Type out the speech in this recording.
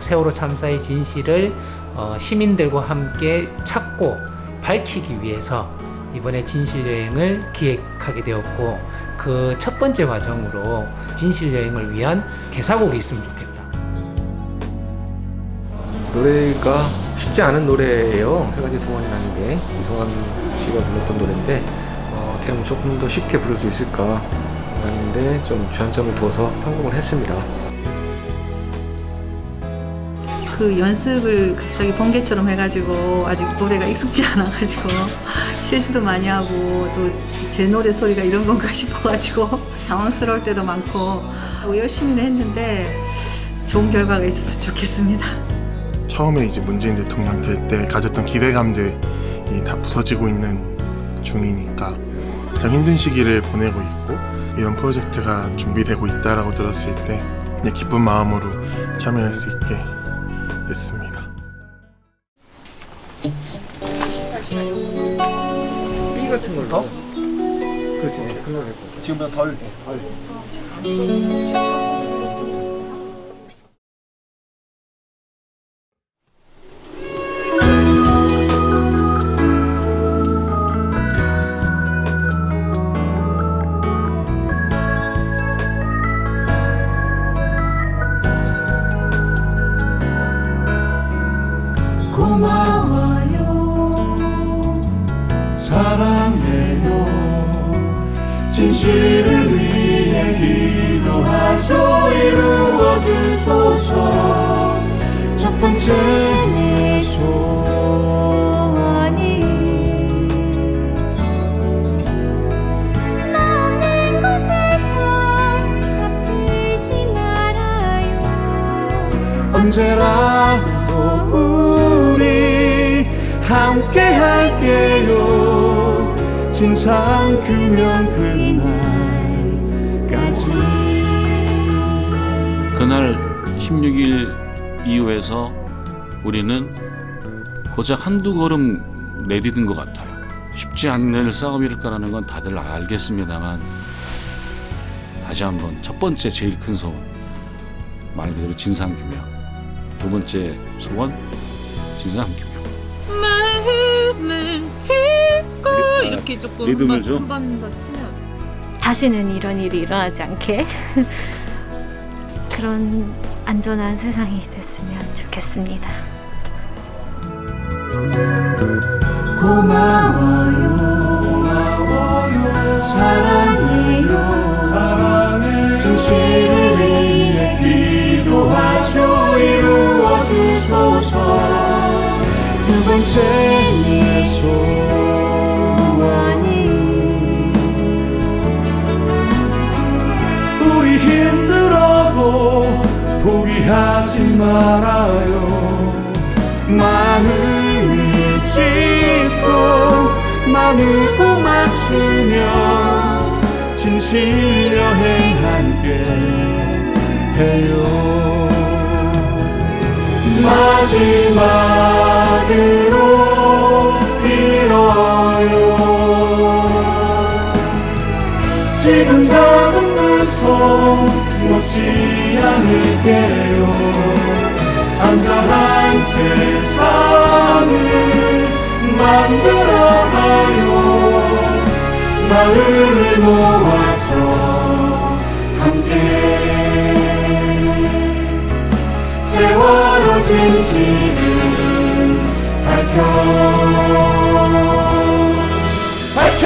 세월호 참사의 진실을 어, 시민들과 함께 찾고 밝히기 위해서 이번에 진실 여행을 기획하게 되었고 그 첫 번째 과정으로 진실 여행을 위한 개사곡이 있으면 좋겠다. 노래가 쉽지 않은 노래예요. 세 가지 소원이 나는 게 이성환 씨가 불렀던 노래인데 어, 어떻게 하면 조금 더 쉽게 부를 수 있을까 하는데 좀 주안점을 두어서 편곡을 했습니다. 그 연습을 갑자기 번개처럼 해가지고 아직 노래가 익숙지 않아가지고 실수도 많이 하고 또 제 노래 소리가 이런 건가 싶어가지고 당황스러울 때도 많고 열심히는 했는데 좋은 결과가 있었으면 좋겠습니다. 처음에 이제 문재인 대통령 될 때 가졌던 기대감들이 다 부서지고 있는 중이니까 참 힘든 시기를 보내고 있고 이런 프로젝트가 준비되고 있다라고 들었을 때 기쁜 마음으로 참여할 수 있게 됐습니다. B 같은 걸로. 그렇지. 그 노래. 지금보다 덜. 고 사랑해요 진실을 위해 기도하죠 이루어 주소서. 첫 번째 내 소원이 나 없는 곳에서 아프지 말아요. 언제라 진상 규명 그날까지. 그날 16일 이후에서 우리는 고작 한두 걸음 내디딘 것 같아요. 쉽지 않는 싸움일 거라는 건 다들 알겠습니다만 다시 한번 첫 번째 제일 큰 소원 말 그대로 진상 규명. 두 번째 소원 진상 규명. 짚고 리- 이렇게 조금 리듬을 좀? 한번 더 치면. 다시는 이런 일이 일어나지 않게 그런 안전한 세상이 됐으면 좋겠습니다. 고마워요. 사랑해요. 진실을 위해 기도하죠. 이루어 주소서. 두 번째 포기하지 말아요. 마음을 짚고 나누고 맞추며 진실 여행 함께 해요. 마지막으로 빌어요. 지금 그 손 놓지 않을게요. 안전한 세상을 만들어가요. 마음을 모아서 함께 세월호 진실을 밝혀. 밝혀